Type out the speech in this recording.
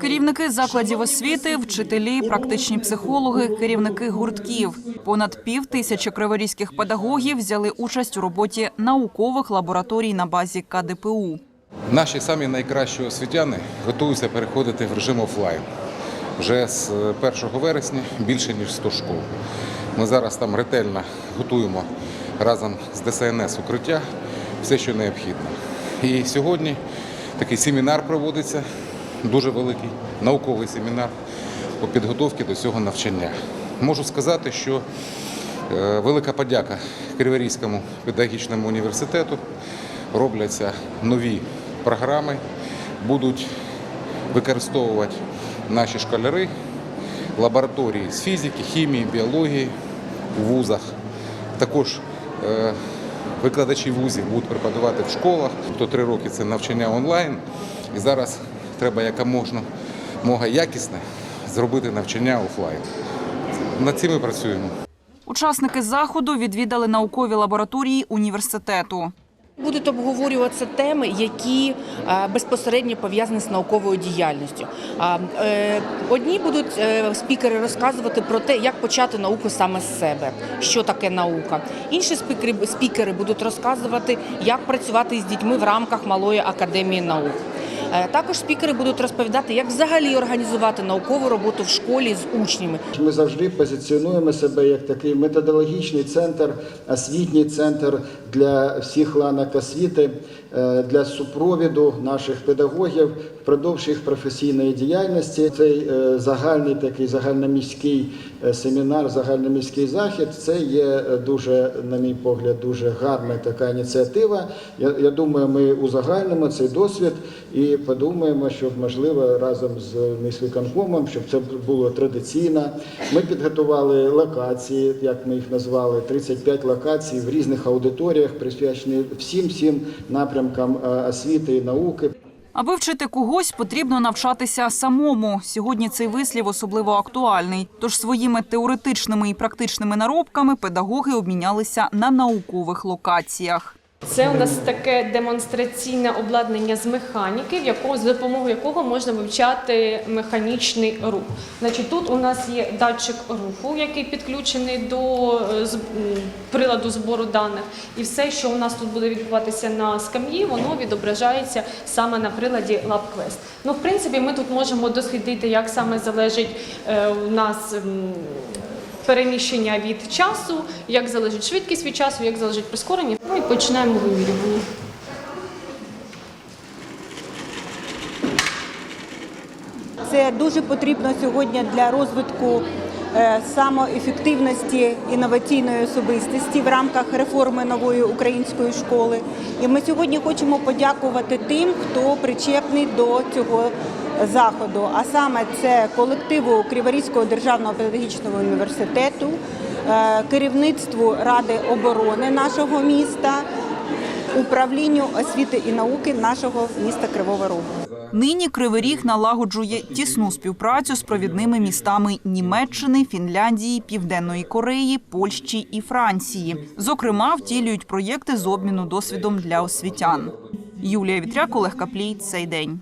Керівники закладів освіти, вчителі, практичні психологи, керівники гуртків. Понад пів тисячі криворізьких педагогів взяли участь у роботі наукових лабораторій на базі КДПУ. Наші самі найкращі освітяни готуються переходити в режим офлайн. Вже з 1 вересня більше ніж 100 школ. Ми зараз там ретельно готуємо разом з ДСНС укриття все, що необхідно. І сьогодні такий семінар проводиться, дуже великий науковий семінар по підготовці до цього навчання. Можу сказати, що е, велика подяка Криворізькому педагогічному університету. Робляться нові програми, будуть використовувати наші школяри лабораторії з фізики, хімії, біології у вузах. Також е, викладачі вузів будуть преподавати в школах. То три роки це навчання онлайн. І зараз треба якомога мога якісне зробити навчання офлайн. Над цим ми працюємо. Учасники заходу відвідали наукові лабораторії університету. Будуть обговорюватися теми, які е, безпосередньо пов'язані з науковою діяльністю. Е, Одні будуть е, спікери розказувати про те, як почати науку саме з себе, що таке наука. Інші спікери, спікери будуть розказувати, як працювати з дітьми в рамках малої академії наук. Е, Також спікери будуть розповідати, як взагалі організувати наукову роботу в школі з учнями, Ми завжди позиціонуємо себе як такий методологічний центр, освітній центр для всіх ланок освіти, е, для супровіду наших педагогів впродовж їх професійної діяльності. Цей е, загальний такий загальноміський е, семінар, загальноміський захід це є дуже, на мій погляд, дуже гарна така ініціатива. Я, я думаю, ми узагальнимо цей досвід і подумаємо, щоб можливо разом з міськвиконкомом, щоб це було традиційно. Ми підготували локації, як ми їх назвали, 35 локацій в різних аудиторіях, присвячені всім всім напрямкам е, освіти і науки. Аби вчити когось, потрібно навчатися самому. Сьогодні цей вислів особливо актуальний. Тож своїми теоретичними і практичними наробками педагоги обмінялися на наукових локаціях. Це у нас таке демонстраційне обладнання з механіки, в якого з допомогою якого можна вивчати механічний рух. Значить, тут у нас є датчик руху, який підключений до е, приладу збору даних, і все, що у нас тут буде відбуватися на скам'ї, воно відображається саме на приладі LabQuest. Ну, в принципі, ми тут можемо дослідити, як саме залежить е, у нас. Переміщення від часу, як залежить швидкість від часу, як залежить прискорення. Ну і починаємо вимірювання. Це дуже потрібно сьогодні для розвитку самоефективності інноваційної особистості в рамках реформи нової української школи. І ми сьогодні хочемо подякувати тим, хто причепний до цього заходу. А саме це колективу Криворізького державного педагогічного університету, е, керівництву Ради оборони нашого міста, управлінню освіти і науки нашого міста Кривого Рогу. Нині Кривий Ріг налагоджує тісну співпрацю з провідними містами Німеччини, Фінляндії, Південної Кореї, Польщі і Франції. Зокрема, втілюють проєкти з обміну досвідом для освітян. Юлія Вітряк, Олег Каплій. Цей день.